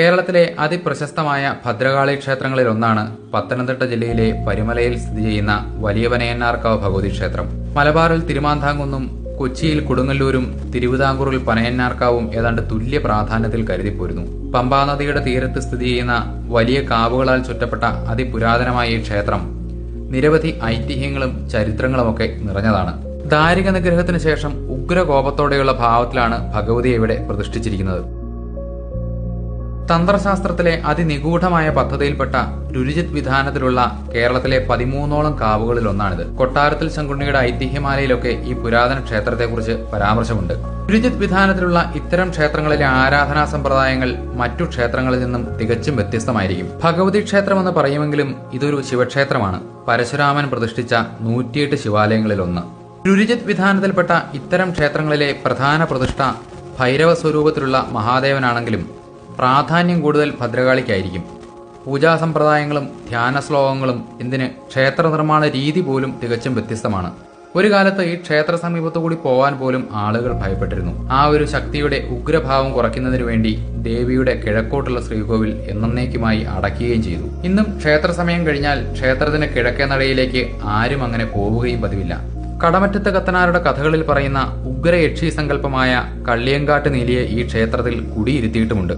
കേരളത്തിലെ അതിപ്രശസ്തമായ ഭദ്രകാളി ക്ഷേത്രങ്ങളിൽ ഒന്നാണ് പത്തനംതിട്ട ജില്ലയിലെ പരിമലയിൽ സ്ഥിതി ചെയ്യുന്ന വലിയ പനയന്നാർക്കാവ് ഭഗവതി ക്ഷേത്രം. മലബാറിൽ തിരുമാന്താങ്കുന്നും കൊച്ചിയിൽ കൊടുങ്ങല്ലൂരും തിരുവിതാംകൂറിൽ പനയന്നാർക്കാവും ഏതാണ്ട് തുല്യ പ്രാധാന്യത്തിൽ കരുതിപ്പോരുന്നു. പമ്പാനദിയുടെ തീരത്ത് സ്ഥിതി ചെയ്യുന്ന വലിയ കാവുകളാൽ ചുറ്റപ്പെട്ട അതിപുരാതനമായ ഈ ക്ഷേത്രം നിരവധി ഐതിഹ്യങ്ങളും ചരിത്രങ്ങളുമൊക്കെ നിറഞ്ഞതാണ്. ദാരിക നിഗ്രഹത്തിന് ശേഷം ഉഗ്രകോപത്തോടെയുള്ള ഭാവത്തിലാണ് ഭഗവതിയെ ഇവിടെ പ്രതിഷ്ഠിച്ചിരിക്കുന്നത്. തന്ത്രശാസ്ത്രത്തിലെ അതിനിഗൂഢമായ പദ്ധതിയിൽപ്പെട്ട രുരുജിത് വിധാനത്തിലുള്ള കേരളത്തിലെ പതിമൂന്നോളം കാവുകളിൽ ഒന്നാണിത് കൊട്ടാരത്തിൽ ശങ്കുണ്ണിയുടെ ഐതിഹ്യമാലയിലൊക്കെ ഈ പുരാതന ക്ഷേത്രത്തെക്കുറിച്ച് പരാമർശമുണ്ട്. രുരുജിത് വിധാനത്തിലുള്ള ഇത്തരം ക്ഷേത്രങ്ങളിലെ ആരാധനാ സമ്പ്രദായങ്ങൾ മറ്റു ക്ഷേത്രങ്ങളിൽ നിന്നും തികച്ചും വ്യത്യസ്തമായിരിക്കും. ഭഗവതി ക്ഷേത്രമെന്ന് പറയുമെങ്കിലും ഇതൊരു ശിവക്ഷേത്രമാണ്. പരശുരാമൻ പ്രതിഷ്ഠിച്ച നൂറ്റിയെട്ട് ശിവാലയങ്ങളിൽ ഒന്ന് രുരുജിത് വിധാനത്തിൽപ്പെട്ട ഇത്തരം ക്ഷേത്രങ്ങളിലെ പ്രധാന പ്രതിഷ്ഠ ഭൈരവ സ്വരൂപത്തിലുള്ള മഹാദേവനാണെങ്കിലും പ്രാധാന്യം കൂടുതൽ ഭദ്രകാളിക്കായിരിക്കും. പൂജാ സമ്പ്രദായങ്ങളും ധ്യാന ശ്ലോകങ്ങളും എന്തിന് ക്ഷേത്ര നിർമ്മാണ രീതി പോലും തികച്ചും വ്യത്യസ്തമാണ്. ഒരു കാലത്ത് ഈ ക്ഷേത്ര സമീപത്തുകൂടി പോവാൻ പോലും ആളുകൾ ഭയപ്പെട്ടിരുന്നു. ആ ഒരു ശക്തിയുടെ ഉഗ്രഭാവം കുറയ്ക്കുന്നതിനു വേണ്ടി ദേവിയുടെ കിഴക്കോട്ടുള്ള ശ്രീകോവിൽ എന്നേക്കുമായി അടയ്ക്കുകയും ചെയ്തു. ഇന്നും ക്ഷേത്ര സമയം കഴിഞ്ഞാൽ ക്ഷേത്രത്തിന് കിഴക്കേ നടയിലേക്ക് ആരും അങ്ങനെ പോവുകയും പതിവില്ല. കടമറ്റത്ത് കത്തനാരുടെ കഥകളിൽ പറയുന്ന ഉഗ്രയക്ഷി സങ്കല്പമായ കള്ളിയങ്കാട്ട് നീലിയെ ഈ ക്ഷേത്രത്തിൽ കുടിയിരുത്തിയിട്ടുമുണ്ട്.